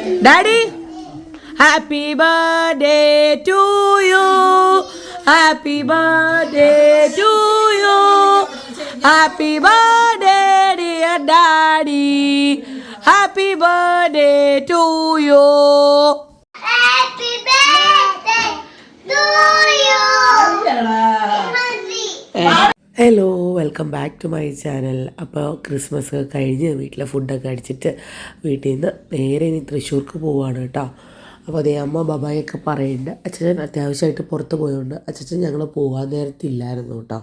Daddy, happy birthday to you. Happy birthday to you. Happy birthday, dear Daddy. Happy birthday to you. Happy birthday to you. Eh. Hello welcome back to my channel അപ്പോൾ Christmas ഒക്കെ കഴിഞ്ഞ് വീട്ടിലെ ഫുഡൊക്കെ അടിച്ചിട്ട് വീട്ടിൽ നിന്ന് നേരെ ഇനി തൃശ്ശൂർക്ക് പോവാണ് കേട്ടോ അപ്പോൾ അതേ അമ്മ ബബായൊക്കെ പറയുന്നുണ്ട് അച്ഛൻ അത്യാവശ്യമായിട്ട് പുറത്ത് പോയതുകൊണ്ട് അച്ഛൻ ഞങ്ങൾ പോകാൻ നേരത്തില്ലായിരുന്നു കേട്ടോ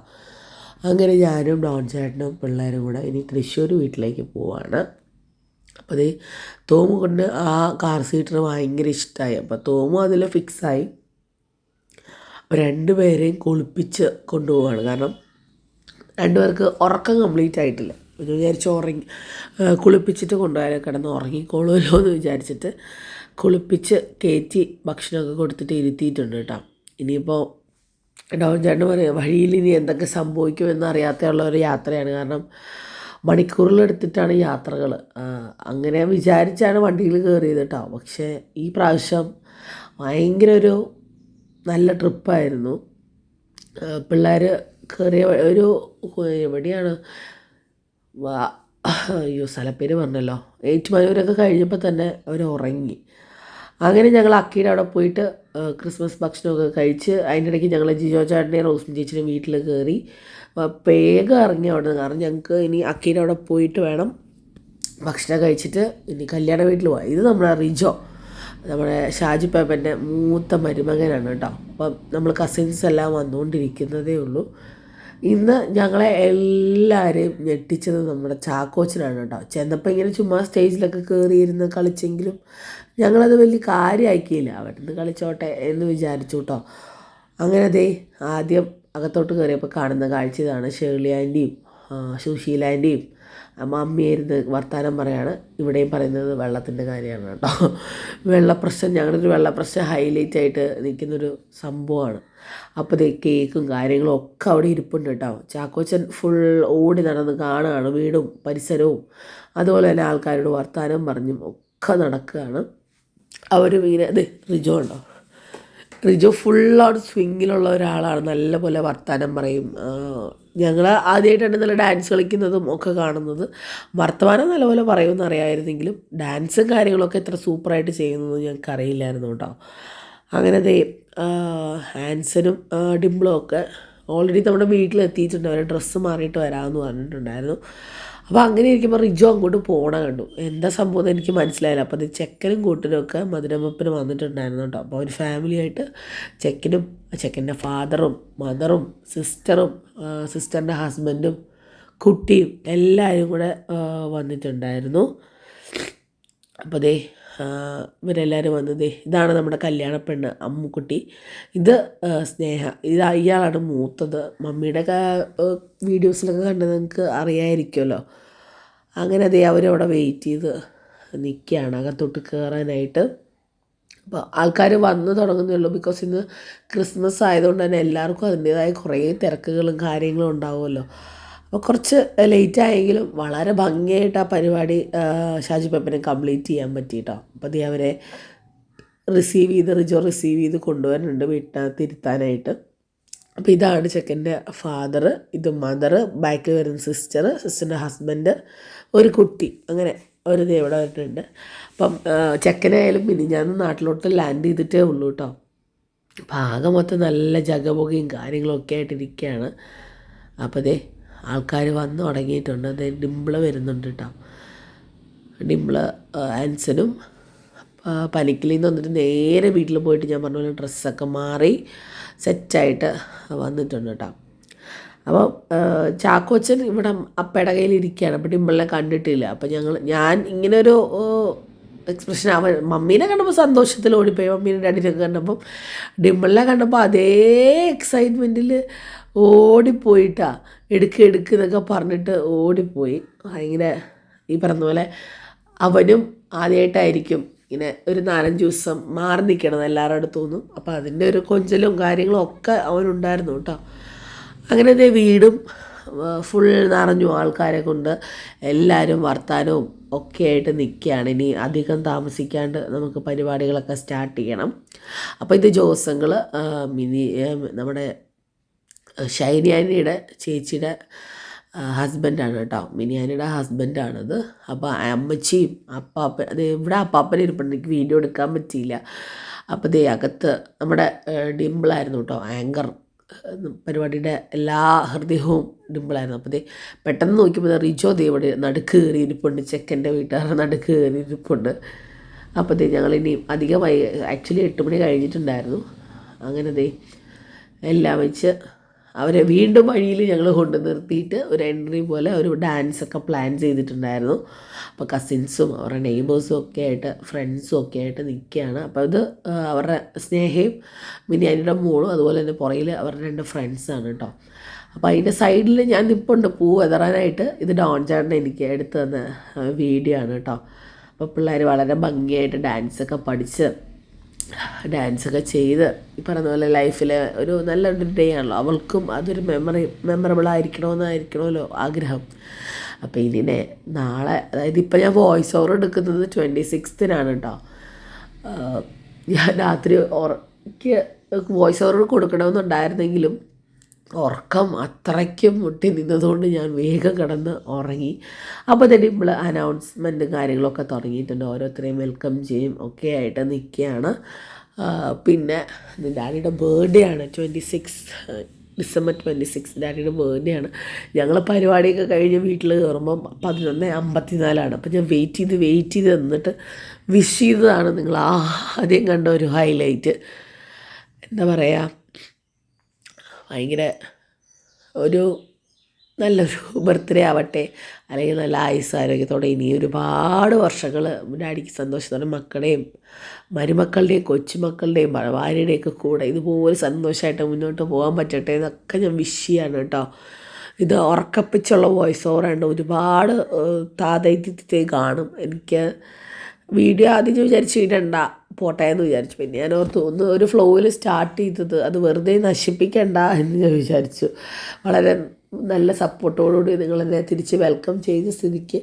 അങ്ങനെ ഞാനും ഡോൺ ചേട്ടനും പിള്ളേരും കൂടെ ഇനി തൃശ്ശൂർ വീട്ടിലേക്ക് പോവാണ് അപ്പോൾ അതേ തോമു കൊണ്ട് ആ കാർ സീറ്റർ ഭയങ്കര ഇഷ്ടമായി അപ്പോൾ തോമു അതിൽ ഫിക്സായി അപ്പോൾ രണ്ടുപേരെയും കുളിപ്പിച്ച് കൊണ്ടുപോവാണ് കാരണം രണ്ടുപേർക്ക് ഉറക്കം കംപ്ലീറ്റ് ആയിട്ടില്ല എന്ന് വിചാരിച്ച് ഉറങ്ങി കുളിപ്പിച്ചിട്ട് കൊണ്ടുപോയാലും കിടന്ന് ഉറങ്ങിക്കോളുമല്ലോ എന്ന് വിചാരിച്ചിട്ട് കുളിപ്പിച്ച് കയറ്റി ഭക്ഷണമൊക്കെ കൊടുത്തിട്ട് ഇരുത്തിയിട്ടുണ്ട് കേട്ടോ ഇനിയിപ്പോൾ ഡോൺ ചേട്ടൻ പറയുക വഴിയിൽ ഇനി എന്തൊക്കെ സംഭവിക്കുമെന്ന് അറിയാത്തുള്ള ഒരു യാത്രയാണ് കാരണം മണിക്കൂറിലെടുത്തിട്ടാണ് യാത്രകൾ അങ്ങനെ വിചാരിച്ചാണ് വണ്ടിയിൽ കയറിയത് കേട്ടോ പക്ഷേ ഈ പ്രാവശ്യം ഭയങ്കര ഒരു നല്ല ട്രിപ്പായിരുന്നു പിള്ളേർ കയറിയ ഒരു എവിടെയാണ് അയ്യോ സ്ഥലപ്പേര് പറഞ്ഞല്ലോ ഏറ്റുമാനൂരൊക്കെ കഴിഞ്ഞപ്പോൾ തന്നെ അവർ ഉറങ്ങി അങ്ങനെ ഞങ്ങൾ അക്കീടെ അവിടെ പോയിട്ട് ക്രിസ്മസ് ഭക്ഷണമൊക്കെ കഴിച്ച് അതിനിടയ്ക്ക് ഞങ്ങൾ ജിജോ ചേട്ടനെയും റോസ്മി ചേച്ചിയുടെ വീട്ടിൽ കയറി വേഗം ഇറങ്ങി അവിടെ നിന്ന് കാരണം ഞങ്ങൾക്ക് ഇനി അക്കീടെ അവിടെ പോയിട്ട് വേണം ഭക്ഷണം കഴിച്ചിട്ട് ഇനി കല്യാണ വീട്ടിൽ പോകാം ഇത് നമ്മുടെ റിജോ നമ്മുടെ ഷാജി പേപ്പൻ്റെ മൂത്ത മരുമകനാണ് കേട്ടോ അപ്പം നമ്മൾ കസിൻസ് എല്ലാം വന്നുകൊണ്ടിരിക്കുന്നതേ ഉള്ളൂ ഇന്ന് ഞങ്ങളെ എല്ലാവരെയും ഞെട്ടിച്ചത് നമ്മുടെ ചാക്കോച്ചനാണ് കേട്ടോ ചെന്നപ്പോൾ ഇങ്ങനെ ചുമ്മാ സ്റ്റേജിലൊക്കെ കയറിയിരുന്ന് കളിച്ചെങ്കിലും ഞങ്ങളത് വലിയ കാര്യമാക്കിയില്ല അവിടുന്ന് കളിച്ചോട്ടെ എന്ന് വിചാരിച്ചു കേട്ടോ അങ്ങനെ ദേ ആദ്യം അകത്തോട്ട് കയറിയപ്പോൾ കാണുന്ന കാഴ്ച ഇതാണ് ഷേർലി ആൻറ്റിയും സുശീല ആൻറ്റിയും മമ്മിയായിരുന്ന് വർത്തമാനം പറയാണ് ഇവിടെയും പറയുന്നത് വെള്ളത്തിൻ്റെ കാര്യമാണ് കേട്ടോ വെള്ളപ്രശ്നം ഞങ്ങളുടെ ഒരു വെള്ളപ്രശ്നം ഹൈലൈറ്റ് ആയിട്ട് നിൽക്കുന്നൊരു സംഭവമാണ് അപ്പോൾ ഇത് കേക്കും കാര്യങ്ങളും ഒക്കെ അവിടെ ഇരിപ്പുണ്ട് കേട്ടോ ചാക്കോച്ചൻ ഫുൾ ഓടി നടന്ന് കാണുകയാണ് വീടും പരിസരവും അതുപോലെ തന്നെ ആൾക്കാരോട് വർത്തമാനം പറഞ്ഞും ഒക്കെ നടക്കുകയാണ് അവർ ഇങ്ങനെ അതെ റിജോ ഉണ്ടോ റിജോ ഫുൾ അവിടെ സ്വിങ്ങിലുള്ള ഒരാളാണ് നല്ലപോലെ വർത്തമാനം പറയും ഞങ്ങൾ ആദ്യമായിട്ടാണ് നല്ല ഡാൻസ് കളിക്കുന്നതും ഒക്കെ കാണുന്നത് വർത്തമാനം നല്ലപോലെ പറയുമെന്ന് അറിയാമായിരുന്നെങ്കിലും ഡാൻസും കാര്യങ്ങളൊക്കെ എത്ര സൂപ്പറായിട്ട് ചെയ്യുന്നത് ഞങ്ങൾക്ക് അറിയില്ലായിരുന്നു കേട്ടോ അങ്ങനെ ദേ ഹാൻസനും ഡിംപ്ലും ഒക്കെ ഓൾറെഡി നമ്മുടെ വീട്ടിലെത്തിയിട്ടുണ്ട് അവരെ ഡ്രസ്സ് മാറിയിട്ട് വരാമെന്ന് പറഞ്ഞിട്ടുണ്ടായിരുന്നു അപ്പോൾ അങ്ങനെ ഇരിക്കുമ്പോൾ റിജു അങ്ങോട്ട് പോണ കണ്ടു എന്താ സംഭവം എന്ന് എനിക്ക് മനസ്സിലായില്ല അപ്പോൾ അത് ചെക്കനും കൂട്ടനും ഒക്കെ മധുരമപ്പനും വന്നിട്ടുണ്ടായിരുന്നു കേട്ടോ അപ്പോൾ ഒരു ഫാമിലിയായിട്ട് ചെക്കനും ചെക്കൻ്റെ ഫാദറും മദറും സിസ്റ്ററും സിസ്റ്ററിൻ്റെ ഹസ്ബൻഡും കുട്ടിയും എല്ലാവരും കൂടെ വന്നിട്ടുണ്ടായിരുന്നു അപ്പോൾ ദേ ഇവരെല്ലാവരും വന്നത് ഇതാണ് നമ്മുടെ കല്യാണ പെണ്ണ് അമ്മുക്കുട്ടി ഇത് സ്നേഹ ഇത് ഇയാളാണ് മൂത്തത് മമ്മിയുടെ വീഡിയോസിലൊക്കെ കണ്ടത് നിങ്ങൾക്ക് അറിയാമായിരിക്കുമല്ലോ അങ്ങനെ അതേ അവരവിടെ വെയിറ്റ് ചെയ്ത് നിൽക്കുകയാണ് അകത്തോട്ട് കയറാനായിട്ട് അപ്പോൾ ആൾക്കാർ വന്ന് തുടങ്ങുന്നുള്ളൂ ബിക്കോസ് ഇന്ന് ക്രിസ്മസ് ആയതുകൊണ്ട് തന്നെ എല്ലാവർക്കും അതിൻ്റേതായ കുറേ തിരക്കുകളും കാര്യങ്ങളും ഉണ്ടാവുമല്ലോ കുറച്ച് ലേറ്റ് ആയെങ്കിലും വളരെ ഭംഗിയായിട്ട് ആ പരിപാടി ഷാജി പപ്പനെ കംപ്ലീറ്റ് ചെയ്യാൻ പറ്റിയിട്ടോ അപ്പോൾ ദേ അവരെ റിസീവ് ചെയ്ത് റിജോ റിസീവ് ചെയ്ത് കൊണ്ടുവരുന്നുണ്ട് വീട്ടിൽ തിരുത്താനായിട്ട് അപ്പോൾ ഇതാണ് ചെക്കൻ്റെ ഫാദർ ഇത് മദർ ബാക്കിൽ വരുന്ന സിസ്റ്റർ സിസ്റ്ററിൻ്റെ ഹസ്ബൻഡ് ഒരു കുട്ടി അങ്ങനെ ഒരു ദേവിടെ വരുന്നുണ്ട് അപ്പം ചെക്കനായാലും ഞാൻ നാട്ടിലോട്ട് ലാൻഡ് ചെയ്തിട്ടേ ഉള്ളൂ കേട്ടോ അപ്പോൾ ആകെ മൊത്തം നല്ല ജഗപുകയും കാര്യങ്ങളൊക്കെ ആയിട്ടിരിക്കുകയാണ് അപ്പോൾ ദേ ആൾക്കാർ വന്നു തുടങ്ങിയിട്ടുണ്ട് അതായത് ഡിംപിള് വരുന്നുണ്ട് കേട്ടോ ഡിംപിള് ആൻസനും പനിക്കിളിൽ നിന്ന് വന്നിട്ട് നേരെ വീട്ടിൽ പോയിട്ട് ഞാൻ പറഞ്ഞ പോലെ ഡ്രസ്സൊക്കെ മാറി സെറ്റായിട്ട് വന്നിട്ടുണ്ട് കേട്ടോ അപ്പോൾ ചാക്കോച്ചൻ ഇവിടെ അപ്പയുടെ ഇരിക്കുകയാണ് അപ്പോൾ ഡിമ്പിളിനെ കണ്ടിട്ടില്ല അപ്പോൾ ഞങ്ങൾ ഞാൻ ഇങ്ങനൊരു എക്സ്പ്രഷൻ അവൻ മമ്മീനെ കണ്ടപ്പോൾ സന്തോഷത്തിൽ ഓടിപ്പോയി മമ്മീനെ ഡാഡിനെ കണ്ടപ്പം ഡിമ്പിളിനെ കണ്ടപ്പോൾ അതേ എക്സൈറ്റ്മെൻറ്റിൽ ഓടിപ്പോയിട്ടാ എടുക്ക് എടുക്ക് എന്നൊക്കെ പറഞ്ഞിട്ട് ഓടിപ്പോയി ഭയങ്കര ഈ പറഞ്ഞ പോലെ അവനും ആദ്യമായിട്ടായിരിക്കും ഇങ്ങനെ ഒരു നാലഞ്ച് ദിവസം മാറി നിൽക്കണം എല്ലാവരുടെ അടുത്തൊന്നും അപ്പോൾ അതിൻ്റെ ഒരു കൊഞ്ചലും കാര്യങ്ങളും ഒക്കെ അവനുണ്ടായിരുന്നു കേട്ടോ അങ്ങനെ ഇതേ വീടും ഫുൾ നിറഞ്ഞു ആൾക്കാരെ കൊണ്ട് എല്ലാവരും വർത്താനവും ഒക്കെ ആയിട്ട് നിൽക്കുകയാണ് ഇനി അധികം താമസിക്കാണ്ട് നമുക്ക് പരിപാടികളൊക്കെ സ്റ്റാർട്ട് ചെയ്യണം അപ്പോൾ ഇത് ജോസങ്ങൾ മിനി നമ്മുടെ ഷൈനിയാനിയുടെ ചേച്ചിയുടെ ഹസ്ബൻഡാണ് കേട്ടോ മിനിയാനിയുടെ ഹസ്ബൻഡാണത് അപ്പോൾ അമ്മച്ചിയും അപ്പാപ്പൻ അത് ഇവിടെ അപ്പാപ്പൻ ഇരിപ്പുണ്ട് എനിക്ക് വീഡിയോ എടുക്കാൻ പറ്റിയില്ല അപ്പോൾ ദേ അകത്ത് നമ്മുടെ ഡിമ്പിളായിരുന്നു കേട്ടോ ആങ്കർ പരിപാടിയുടെ എല്ലാ ഹൃദയവും ഡിമ്പിളായിരുന്നു അപ്പോൾ ദേ പെട്ടെന്ന് നോക്കിയപ്പോൾ റിജോ ദേവിടെ ഇവിടെ നടുക്ക് കയറി ഇരിപ്പുണ്ട് ചെക്കൻ്റെ വീട്ടുകാരുടെ നടുക്ക് കയറി ഇരിപ്പുണ്ട് അപ്പോൾ ദേ ഞങ്ങൾ ഇനിയും അധികമായി ആക്ച്വലി എട്ട് മണി കഴിഞ്ഞിട്ടുണ്ടായിരുന്നു അങ്ങനെ ദേ എല്ലാം വെച്ച് അവരെ വീണ്ടും വഴിയിൽ ഞങ്ങൾ കൊണ്ടു നിർത്തിയിട്ട് ഒരു എൻട്രി പോലെ ഒരു ഡാൻസ് ഒക്കെ പ്ലാൻ ചെയ്തിട്ടുണ്ടായിരുന്നു അപ്പോൾ കസിൻസും അവരുടെ നെയ്ബേഴ്സും ഒക്കെ ആയിട്ട് ഫ്രണ്ട്സും ഒക്കെ ആയിട്ട് നിൽക്കുകയാണ് അപ്പോൾ ഇത് അവരുടെ സ്നേഹയും അതിൻ്റെ മോളും അതുപോലെ തന്നെ പുറയിൽ അവരുടെ രണ്ട് ഫ്രണ്ട്സാണ് കേട്ടോ അപ്പോൾ അതിൻ്റെ സൈഡിൽ ഞാൻ ഉണ്ട് പൂ എതറാനായിട്ട് ഇത് ഡോൺ ചേട്ടൻ എനിക്ക് എടുത്തു തന്ന വീഡിയോ ആണ് കേട്ടോ അപ്പോൾ പിള്ളേർ വളരെ ഭംഗിയായിട്ട് ഡാൻസൊക്കെ പഠിച്ച് ഡാൻസൊക്കെ ചെയ്ത് ഈ പറഞ്ഞ പോലെ ലൈഫിൽ ഒരു നല്ലൊരു ഡേ ആണല്ലോ അവൾക്കും അതൊരു മെമ്മറി മെമ്മറബിൾ ആയിരിക്കണമെന്നായിരിക്കണമല്ലോ ആഗ്രഹം അപ്പോൾ ഇതിനെ നാളെ അതായത് ഇപ്പം ഞാൻ വോയിസ് ഓവർ എടുക്കുന്നത് ട്വൻറ്റി സിക്സ്തിനാണ് കേട്ടോ ഞാൻ രാത്രി ഉറക്ക് വോയിസ് ഓവർ കൊടുക്കണമെന്നുണ്ടായിരുന്നെങ്കിലും ഉറക്കം അത്രയ്ക്കും മുട്ടി നിന്നതുകൊണ്ട് ഞാൻ വേഗം കിടന്ന് ഉറങ്ങി അപ്പോൾ തന്നെ നമ്മൾ അനൗൺസ്മെൻറ്റും കാര്യങ്ങളൊക്കെ തുടങ്ങിയിട്ടുണ്ട് ഓരോരുത്തരെയും വെൽക്കം ചെയ്യും ഒക്കെ ആയിട്ട് നിൽക്കുകയാണ് പിന്നെ ഡാഡിയുടെ ബർത്ത്ഡേ ആണ് twenty six December twenty six ഡാഡിയുടെ ബർത്ത്ഡേ ആണ് ഞങ്ങൾ പരിപാടിയൊക്കെ കഴിഞ്ഞ് വീട്ടിൽ കയറുമ്പം പതിനൊന്ന് അമ്പത്തിനാലാണ് അപ്പം ഞാൻ വെയിറ്റ് ചെയ്ത് വെയിറ്റ് ചെയ്ത് നിന്നിട്ട് വിഷ് ചെയ്തതാണ് നിങ്ങൾ ആദ്യം കണ്ട ഒരു ഹൈലൈറ്റ് എന്താ പറയുക ഭയങ്കര ഒരു നല്ലൊരു ബർത്ത്ഡേ ആവട്ടെ അല്ലെങ്കിൽ നല്ല ആരോഗ്യത്തോടെ ഇനി ഒരുപാട് വർഷങ്ങൾ ഡാഡിക്ക് സന്തോഷത്തോടെ മക്കളുടെയും മരുമക്കളുടെയും കൊച്ചുമക്കളുടെയും ഭാര്യയുടെയൊക്കെ കൂടെ ഇതുപോലെ സന്തോഷമായിട്ട് മുന്നോട്ട് പോകാൻ പറ്റട്ടെ എന്നൊക്കെ ഞാൻ വിഷ് ചെയ്യാണ് കേട്ടോ ഇത് ഉറക്കപ്പിച്ചുള്ള വോയിസ് ഓവറാണ്ട് ഒരുപാട് താതൈത്യത്തെ കാണും എനിക്ക് വീഡിയോ ആദ്യം വിചാരിച്ചു ഇടണ്ട പോട്ടെ എന്ന് വിചാരിച്ചു പിന്നെ ഞാൻ ഓർത്തു ഒന്ന് ഒരു ഫ്ലോയിൽ സ്റ്റാർട്ട് ചെയ്തത് അത് വെറുതെ നശിപ്പിക്കണ്ട എന്ന് ഞാൻ വിചാരിച്ചു വളരെ നല്ല സപ്പോർട്ടോടുകൂടി നിങ്ങളെന്നെ തിരിച്ച് വെൽക്കം ചെയ്ത സ്ഥിതിക്ക്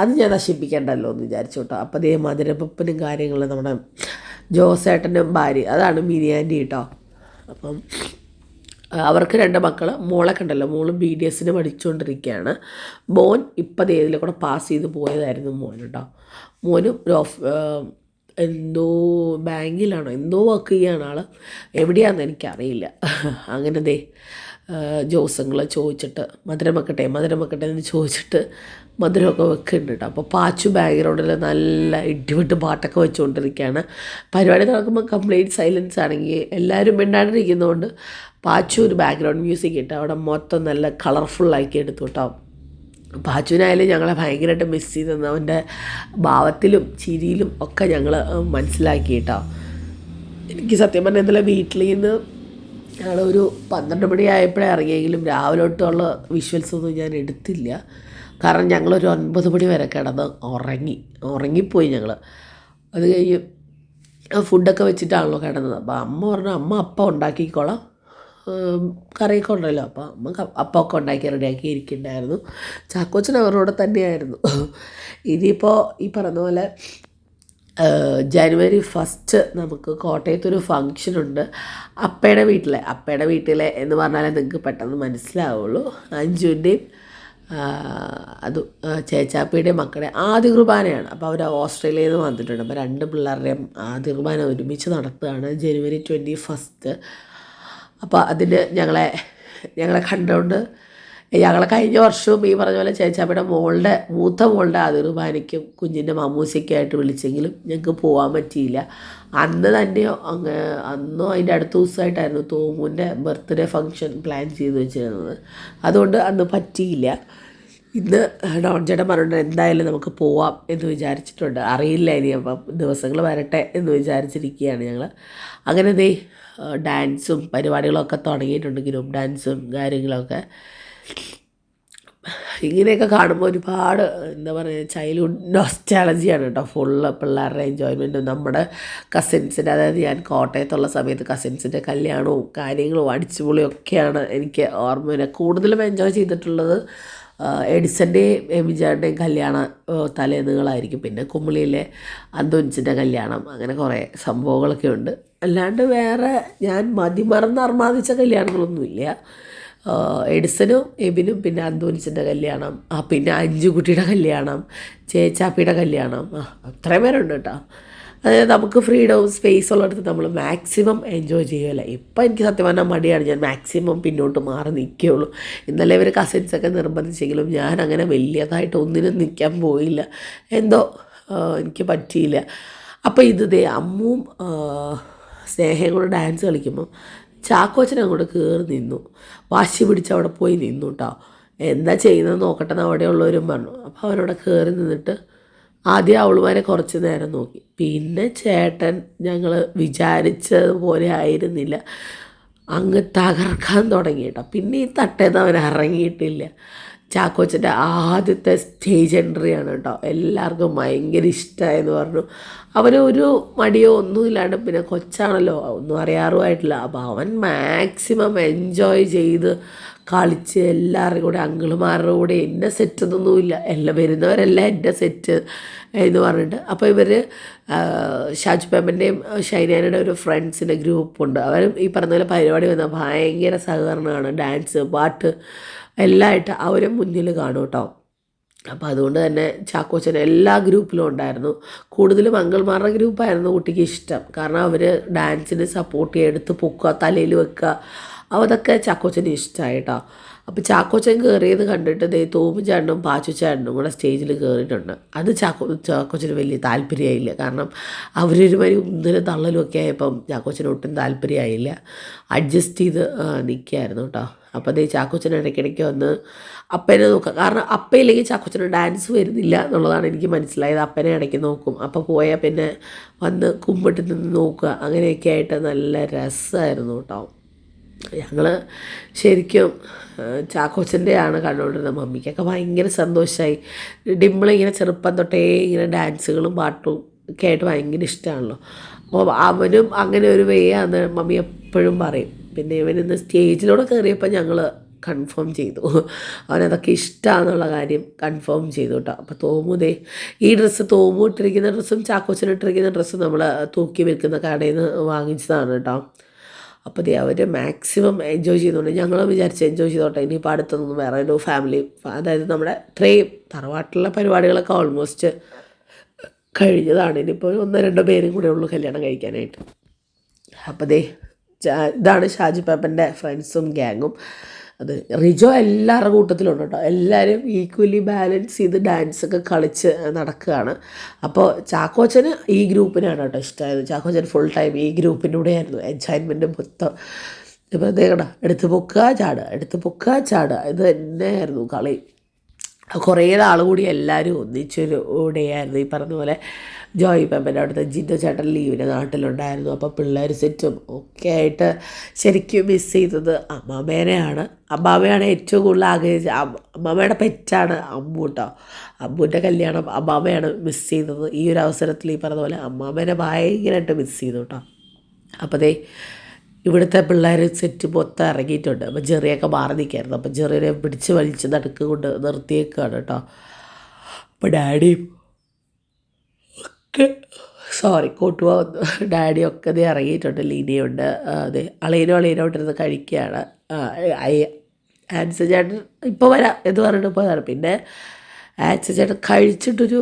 അത് ഞാൻ നശിപ്പിക്കണ്ടല്ലോ എന്ന് വിചാരിച്ചു കേട്ടോ അപ്പോൾ അതേ മധുരപ്പപ്പനും കാര്യങ്ങളും നമ്മുടെ ജോസേട്ടനും ഭാര്യ അതാണ് മിനിയാൻ്റെ കേട്ടോ അപ്പം അവർക്ക് രണ്ട് മക്കൾ മോളെ കണ്ടല്ലോ മോള് ബി ഡി എസിന് പഠിച്ചുകൊണ്ടിരിക്കുകയാണ് മോൻ ഇപ്പം ഏതിലെ കൂടെ പാസ് ചെയ്ത് പോയതായിരുന്നു മോൻ മോനും എന്തോ ബാങ്കിലാണോ എന്തോ വർക്ക് ചെയ്യുകയാണ് ആൾ എവിടെയാണെന്ന് എനിക്കറിയില്ല അങ്ങനെ ദേ ജോസങ്ങളെ ചോദിച്ചിട്ട് മധുരം വെക്കട്ടെ മധുരം വെക്കട്ടെ എന്ന് ചോദിച്ചിട്ട് മധുരമൊക്കെ വെക്കുന്നുണ്ട് കേട്ടോ അപ്പോൾ പാച്ചു ബാക്ക്ഗ്രൗണ്ടിൽ നല്ല ഇടിവിട്ട് പാട്ടൊക്കെ വെച്ചുകൊണ്ടിരിക്കുകയാണ് പരിപാടി നടക്കുമ്പോൾ കംപ്ലീറ്റ് സൈലൻസ് ആണെങ്കിൽ എല്ലാവരും മിണ്ടാണ്ടിരിക്കുന്നതുകൊണ്ട് പാച്ചു ഒരു ബാക്ക്ഗ്രൗണ്ട് മ്യൂസിക് ഇട്ട് അവിടെ മൊത്തം നല്ല കളർഫുള്ളാക്കി എടുത്തു കേട്ടോ പാച്ചുവിനായാലും ഞങ്ങളെ ഭയങ്കരമായിട്ട് മിസ് ചെയ്തെന്ന് അവൻ്റെ ഭാവത്തിലും ചിരിയിലും ഒക്കെ ഞങ്ങൾ മനസ്സിലാക്കി കേട്ടോ എനിക്ക് സത്യം പറഞ്ഞാൽ ഇന്നലെ വീട്ടിൽ നിന്ന് ഞങ്ങളൊരു പന്ത്രണ്ട് മണി ആയപ്പോഴേ ഇറങ്ങിയെങ്കിലും രാവിലെ തൊട്ടുള്ള വിഷ്വൽസൊന്നും ഞാൻ എടുത്തില്ല കാരണം ഞങ്ങളൊരു ഒൻപത് മണി വരെ കിടന്ന് ഉറങ്ങി ഉറങ്ങിപ്പോയി ഞങ്ങൾ അത് കഴിഞ്ഞ് ഫുഡൊക്കെ വെച്ചിട്ടാണല്ലോ കിടന്നത് അപ്പോൾ അമ്മ പറഞ്ഞു അമ്മ അപ്പം ഉണ്ടാക്കിക്കോളാം കറിയൊക്കെ ഉണ്ടല്ലോ അപ്പം നമുക്ക് അപ്പമൊക്കെ ഉണ്ടാക്കി റെഡിയാക്കി ഇരിക്കുന്നുണ്ടായിരുന്നു ചാക്കോച്ചൻ അവരോട് തന്നെയായിരുന്നു ഇനിയിപ്പോൾ ഈ പറഞ്ഞ പോലെ ജനുവരി ഫസ്റ്റ് നമുക്ക് കോട്ടയത്തൊരു ഫങ്ഷനുണ്ട് ഉണ്ട് അപ്പയുടെ വീട്ടിലെ അപ്പയുടെ വീട്ടിലെ എന്ന് പറഞ്ഞാലേ നിങ്ങൾക്ക് പെട്ടെന്ന് മനസ്സിലാവുള്ളൂ അഞ്ജുവിൻ്റെയും അത് ചേച്ചാപ്പിയുടെ മക്കളുടെ ആദ്യ കുർബാനയാണ് അപ്പോൾ അവർ ഓസ്ട്രേലിയയിൽ നിന്ന് വന്നിട്ടുണ്ട് അപ്പോൾ രണ്ട് പിള്ളേരുടെയും ആദ്യ കുർബാന ഒരുമിച്ച് നടത്തുകയാണ് ജനുവരി ട്വൻറ്റി ഫസ്റ്റ് അപ്പോൾ അതിന് ഞങ്ങളെ ഞങ്ങളെ കണ്ടുകൊണ്ട് ഞങ്ങളെ കഴിഞ്ഞ വർഷവും ഈ പറഞ്ഞ പോലെ ചേച്ചാമ്മയുടെ മോളുടെ മൂത്ത മോളുടെ അതിർബാനിക്കും കുഞ്ഞിൻ്റെ മാമൂസിക്കായിട്ട് വിളിച്ചെങ്കിലും ഞങ്ങൾക്ക് പോകാൻ പറ്റിയില്ല അന്ന് തന്നെ അങ്ങ് അന്നോ അതിൻ്റെ അടുത്ത ദിവസമായിട്ടായിരുന്നു തോമുവിൻ്റെ ബർത്ത്ഡേ ഫംഗ്ഷൻ പ്ലാൻ ചെയ്ത് വെച്ചിരുന്നത് അതുകൊണ്ട് അന്ന് പറ്റിയില്ല ഇന്ന് ഡോൺ ചേട്ടൻ പറഞ്ഞിട്ട് എന്തായാലും നമുക്ക് പോവാം എന്ന് വിചാരിച്ചിട്ടുണ്ട് അറിയില്ല ഇനി അപ്പം ദിവസങ്ങൾ വരട്ടെ എന്ന് വിചാരിച്ചിരിക്കുകയാണ് ഞങ്ങൾ അങ്ങനെ ദേ ഡാൻസും പരിപാടികളൊക്കെ തുടങ്ങിയിട്ടുണ്ട് ഗ്രൂപ്പ് ഡാൻസും കാര്യങ്ങളൊക്കെ ഇങ്ങനെയൊക്കെ കാണുമ്പോൾ ഒരുപാട് എന്താ പറയുക ചൈൽഡ്ഹുഡ് നൊസ്റ്റാളജിയാണ് കേട്ടോ ഫുള്ള് പിള്ളേരുടെ എൻജോയ്മെൻറ്റും നമ്മുടെ കസിൻസിൻ്റെ അതായത് ഞാൻ കോട്ടയത്തുള്ള സമയത്ത് കസിൻസിൻ്റെ കല്യാണവും കാര്യങ്ങളും അടിച്ചുപൊളിയൊക്കെയാണ് എനിക്ക് ഓർമ്മ കൂടുതലും എൻജോയ് ചെയ്തിട്ടുള്ളത് എഡിസൻ്റെയും എമിജാരുടെയും കല്യാണ തലേന്നുകളായിരിക്കും പിന്നെ കുമിളിയിലെ അന്തോനിച്ചിൻ്റെ കല്യാണം അങ്ങനെ കുറേ സംഭവങ്ങളൊക്കെ ഉണ്ട് അല്ലാണ്ട് വേറെ ഞാൻ മതിമറന്ന് അർമാദിച്ച കല്യാണങ്ങളൊന്നുമില്ല എഡിസനും എബിനും പിന്നെ അന്തോനിച്ചിൻ്റെ കല്യാണം ആ പിന്നെ അഞ്ചുകുട്ടിയുടെ കല്യാണം ചേച്ചാപ്പിയുടെ കല്യാണം ആ അത്രയും പേരുണ്ട് കേട്ടോ അതായത് നമുക്ക് ഫ്രീഡവും സ്പേസ് ഉള്ളിടത്ത് നമ്മൾ മാക്സിമം എൻജോയ് ചെയ്യുമല്ല ഇപ്പം എനിക്ക് സത്യം പറഞ്ഞാൽ മടിയാണ് ഞാൻ മാക്സിമം പിന്നോട്ട് മാറി നിൽക്കുകയുള്ളൂ ഇന്നലെ ഇവർ കസിൻസൊക്കെ നിർബന്ധിച്ചെങ്കിലും ഞാൻ അങ്ങനെ വലിയതായിട്ട് ഒന്നിനും നിൽക്കാൻ പോയില്ല എന്തോ എനിക്ക് പറ്റിയില്ല അപ്പോൾ ഇതേ അമ്മും സ്നേഹയും കൂടെ ഡാൻസ് കളിക്കുമ്പോൾ ചാക്കോച്ചൻ അങ്ങോട്ട് കയറി നിന്നു വാശി പിടിച്ച് അവിടെ പോയി നിന്നു കേട്ടോ എന്താ ചെയ്യുന്നത് നോക്കട്ടെ എന്ന് അവിടെയുള്ളവരും പറഞ്ഞു അപ്പോൾ അവരവിടെ കയറി നിന്നിട്ട് ആദ്യം അവളുമാരെ കുറച്ച് നേരം നോക്കി പിന്നെ ചേട്ടൻ ഞങ്ങൾ വിചാരിച്ചതുപോലെ ആയിരുന്നില്ല അങ്ങ് തകർക്കാൻ തുടങ്ങി പിന്നെ ഈ തട്ടേന്ന് അവൻ ഇറങ്ങിയിട്ടില്ല ചാക്കോച്ചൻ്റെ ആദ്യത്തെ സ്റ്റേജ് എൻട്രി ആണ് കേട്ടോ എല്ലാവർക്കും ഭയങ്കര ഇഷ്ടമായെന്ന് പറഞ്ഞു അവനൊരു ഒരു മടിയോ ഒന്നുമില്ലാണ്ട് പിന്നെ കൊച്ചാണല്ലോ ഒന്നും അറിയാറുമായിട്ടില്ല അപ്പോൾ അവൻ മാക്സിമം എൻജോയ് ചെയ്ത് കളിച്ച് എല്ലാവരുടെ കൂടെ അങ്കിളുമാരുടെ കൂടെ എന്നെ സെറ്റ് എന്നൊന്നുമില്ല എല്ലാം വരുന്നവരല്ല എൻ്റെ സെറ്റ് എന്ന് പറഞ്ഞിട്ട് അപ്പോൾ ഇവർ ഷാജ് പേമൻ്റെയും ഷൈനാനയുടെ ഒരു ഫ്രണ്ട്സിൻ്റെ ഗ്രൂപ്പുണ്ട് അവരും ഈ പറഞ്ഞ പോലെ പരിപാടി വന്നാൽ ഭയങ്കര സഹകരണമാണ് ഡാൻസ് പാട്ട് എല്ലാമായിട്ട് അവരും മുന്നിൽ കാണും കേട്ടോ അപ്പോൾ അതുകൊണ്ട് തന്നെ ചാക്കോച്ചൻ എല്ലാ ഗ്രൂപ്പിലും ഉണ്ടായിരുന്നു കൂടുതലും അങ്കിൾമാരുടെ ഗ്രൂപ്പായിരുന്നു കുട്ടിക്ക് ഇഷ്ടം കാരണം അവർ ഡാൻസിന് സപ്പോർട്ട് എടുത്ത് പൊക്കുക തലയിൽ വെക്കുക അപ്പോൾ അതൊക്കെ ചാക്കോച്ചന് ഇഷ്ടമായി കേട്ടോ അപ്പോൾ ചാക്കോച്ചൻ കയറിയത് കണ്ടിട്ട് ദേ തോമു ചേട്ടനും പാച്ചു ചേട്ടനും കൂടെ സ്റ്റേജിൽ കയറിയിട്ടുണ്ട് അത് ചാക്കോ ചാക്കോച്ചന് വലിയ താല്പര്യമായില്ല കാരണം അവരൊരുമാതിരി ഉന്തലും തള്ളലും ഒക്കെ ആയപ്പം ചാക്കോച്ചന് ഒട്ടും താല്പര്യമായില്ല അഡ്ജസ്റ്റ് ചെയ്ത് നിൽക്കുകയായിരുന്നു കേട്ടോ അപ്പോൾ അതേ ചാക്കോച്ചൻ ഇടയ്ക്കിടയ്ക്ക് വന്ന് അപ്പനെ നോക്കാം കാരണം അപ്പയില്ലെങ്കിൽ ചാക്കോച്ചന് ഡാൻസ് വരുന്നില്ല എന്നുള്ളതാണ് എനിക്ക് മനസ്സിലായത് അപ്പനെ ഇടയ്ക്ക് നോക്കും അപ്പം പോയാൽ പിന്നെ വന്ന് കുമ്പിട്ട് നിന്ന് നോക്കുക അങ്ങനെയൊക്കെ ആയിട്ട് നല്ല രസമായിരുന്നു കേട്ടോ ഞങ്ങൾ ശരിക്കും ചാക്കോച്ചൻ്റെയാണ് കണ്ടുകൊണ്ടിരുന്നത് മമ്മിക്കൊക്കെ ഭയങ്കര സന്തോഷമായി ഡിമ്പിളിങ്ങനെ ചെറുപ്പം തൊട്ടേ ഇങ്ങനെ ഡാൻസുകളും പാട്ടും ഒക്കെ ആയിട്ട് ഭയങ്കര ഇഷ്ടമാണല്ലോ അപ്പോൾ അവനും അങ്ങനെ ഒരു വേ ആന്ന് മമ്മി എപ്പോഴും പറയും പിന്നെ ഇവനിന്ന് സ്റ്റേജിലൂടെ കയറിയപ്പോൾ ഞങ്ങൾ കൺഫേം ചെയ്തു അവനതൊക്കെ ഇഷ്ടമാണെന്നുള്ള കാര്യം കൺഫേം ചെയ്തു കേട്ടോ അപ്പോൾ തോമുതേ ഈ ഡ്രസ്സ് തോമു ഇട്ടിരിക്കുന്ന ഡ്രസ്സും ചാക്കോച്ചൻ ഇട്ടിരിക്കുന്ന ഡ്രസ്സും നമ്മൾ തൂക്കി വിൽക്കുന്ന കടയിൽ നിന്ന് വാങ്ങിച്ചതാണ് കേട്ടോ അപ്പോൾ ദേ അവർ മാക്സിമം എൻജോയ് ചെയ്യുന്നുണ്ട് ഞങ്ങൾ വിചാരിച്ച് എൻജോയ് ചെയ്തോട്ടെ ഇനിയിപ്പോൾ അടുത്തൊന്നും വേറെ ഒരു ഫാമിലി അതായത് നമ്മുടെ ഇത്രയും തറവാട്ടിലുള്ള പരിപാടികളൊക്കെ ഓൾമോസ്റ്റ് കഴിഞ്ഞതാണ് ഇനിയിപ്പോൾ ഒന്നോ രണ്ടോ പേരും കൂടെ ഉള്ളൂ കല്യാണം കഴിക്കാനായിട്ട് അപ്പോൾ ദേ ഇതാണ് ഷാജി പാപ്പൻ്റെ ഫ്രണ്ട്സും ഗ്യാങ്ങും അത് റിജോ എല്ലാവരുടെ കൂട്ടത്തിലുണ്ട് കേട്ടോ എല്ലാവരും ഈക്വലി ബാലൻസ് ചെയ്ത് ഡാൻസ് ഒക്കെ കളിച്ച് നടക്കുകയാണ് അപ്പോൾ ചാക്കോച്ചന് ഈ ഗ്രൂപ്പിനാണ് കേട്ടോ ഇഷ്ടമായത് ചാക്കോച്ചൻ ഫുൾ ടൈം ഈ ഗ്രൂപ്പിൻ്റെ ആയിരുന്നു എൻജോയ്മെൻറ്റ് മൊത്തം ഇപ്പോൾ ദേകട എടുത്ത് പൊക്കുക ചാടുക എടുത്ത് പൊക്കുക ചാടുക ഇത് തന്നെയായിരുന്നു കളി കുറേ നാൾ കൂടി എല്ലാവരും ഒന്നിച്ചൊരു ഡേ ആയിരുന്നു ഈ പറഞ്ഞ പോലെ ജോയി പമ്പൻ്റെ അവിടുത്തെ ജിൻഡോ ചേട്ടൻ ലീവിൻ്റെ നാട്ടിലുണ്ടായിരുന്നു അപ്പോൾ പിള്ളേർ സെറ്റും ഒക്കെ ആയിട്ട് ശരിക്കും മിസ് ചെയ്തത് അമ്മാമേനെയാണ് അമ്മാമയാണ് ഏറ്റവും കൂടുതൽ ആഗ്രഹിച്ച അമ്മാമയുടെ പെറ്റാണ് അമ്മു കേട്ടോ അമ്മുവിൻ്റെ കല്യാണം അമ്മാമയാണ് മിസ് ചെയ്തത് ഈ ഒരു അവസരത്തിൽ ഈ പറഞ്ഞ പോലെ അമ്മാമേനെ ഭയങ്കരമായിട്ട് മിസ് ചെയ്തു കേട്ടോ അപ്പോൾ ദേ ഇവിടുത്തെ പിള്ളേർ സെറ്റ് മൊത്തം ഇറങ്ങിയിട്ടുണ്ട് അപ്പം ചെറിയൊക്കെ മാറി നിൽക്കായിരുന്നു അപ്പം ചെറിയൊരു പിടിച്ച് വലിച്ച് നടുക്ക് കൊണ്ട് നിർത്തിയേക്കാണ് കേട്ടോ അപ്പോൾ ഡാഡിയും സോറി കൂട്ടുപോ ഡാഡി ഒക്കെ ദേ ഇറങ്ങിയിട്ടുണ്ട് ലീനയുണ്ട് അതെ അളയനോ അളയനോ ഇട്ടിരുന്ന് കഴിക്കുകയാണ് ആൻസ ചേട്ടൻ ഇപ്പോൾ വരാം എന്ന് പറഞ്ഞിട്ട് പോയതാണ് പിന്നെ ആൻസ ചേട്ടൻ കഴിച്ചിട്ടൊരു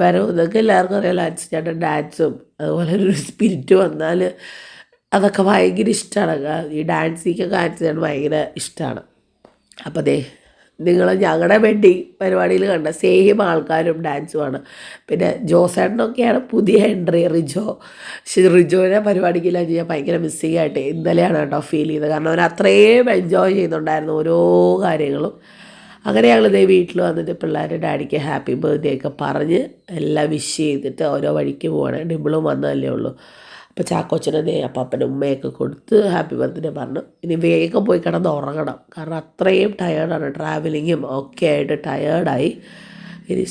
വരവ് നിങ്ങൾക്ക് എല്ലാവർക്കും അറിയാമല്ലോ ആൻസ ചേട്ടൻ ഡാൻസും അതുപോലെ ഒരു സ്പിരിറ്റ് വന്നാൽ അതൊക്കെ ഭയങ്കര ഇഷ്ടമാണ് ഈ ഡാൻസിക്കൊക്കെ ആൻസ ചേട്ടൻ ഭയങ്കര ഇഷ്ടമാണ് അപ്പോൾ അതേ നിങ്ങൾ ഞങ്ങളുടെ വെഡ്ഡിങ് പരിപാടിയിൽ കണ്ട സെയിം ആൾക്കാരും ഡാൻസുമാണ് പിന്നെ ജോസേട്ടനൊക്കെയാണ് പുതിയ എൻട്രി റിജോ റിജോനെ പരിപാടിക്കില്ലാതെ ഞാൻ ഭയങ്കര മിസ്സിങ് ആയിട്ട് ഇന്നലെയാണ് കേട്ടോ ഫീൽ ചെയ്തത് കാരണം അവർ അത്രയും എൻജോയ് ചെയ്യുന്നുണ്ടായിരുന്നു ഓരോ കാര്യങ്ങളും അങ്ങനെ ഞങ്ങൾ ഇതേ വീട്ടിൽ വന്നിട്ട് പിള്ളേരെ ഡാഡിക്ക് ഹാപ്പി ബർത്ത്ഡേ ഒക്കെ പറഞ്ഞ് എല്ലാം വിഷ് ചെയ്തിട്ട് ഓരോ വഴിക്ക് പോവുകയാണ് ഡിബിളും വന്നതല്ലേ ഉള്ളൂ അപ്പോൾ ചാക്കോച്ചനെ അപ്പാപ്പനും ഉമ്മയൊക്കെ കൊടുത്ത് ഹാപ്പി ബർത്ത്ഡേ പറഞ്ഞു ഇനി വേഗം പോയി കിടന്ന് ഉറങ്ങണം കാരണം അത്രയും ടയേർഡാണ് ട്രാവലിങ്ങും ഒക്കെ ആയിട്ട് ടയേർഡായി ഇനി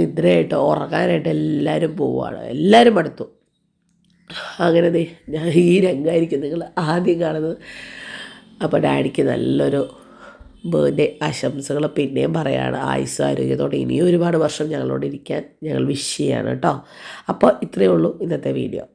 നിദ്രയായിട്ട് ഉറങ്ങാനായിട്ട് എല്ലാവരും പോവുകയാണ് എല്ലാവരും അടുത്തു അങ്ങനെ ഞാൻ ഈ രംഗമായിരിക്കും നിങ്ങൾ ആദ്യം കാണുന്നത് അപ്പോൾ ഡാഡിക്ക് നല്ലൊരു ബേർത്ത്ഡേ ആശംസകൾ പിന്നെയും പറയുകയാണ് ആയുസ് ആരോഗ്യത്തോടെ ഇനിയും ഒരുപാട് വർഷം ഞങ്ങളോട് ഇരിക്കാൻ ഞങ്ങൾ വിഷ് ചെയ്യാണ് കേട്ടോ അപ്പോൾ ഇത്രയേ ഉള്ളൂ ഇന്നത്തെ വീഡിയോ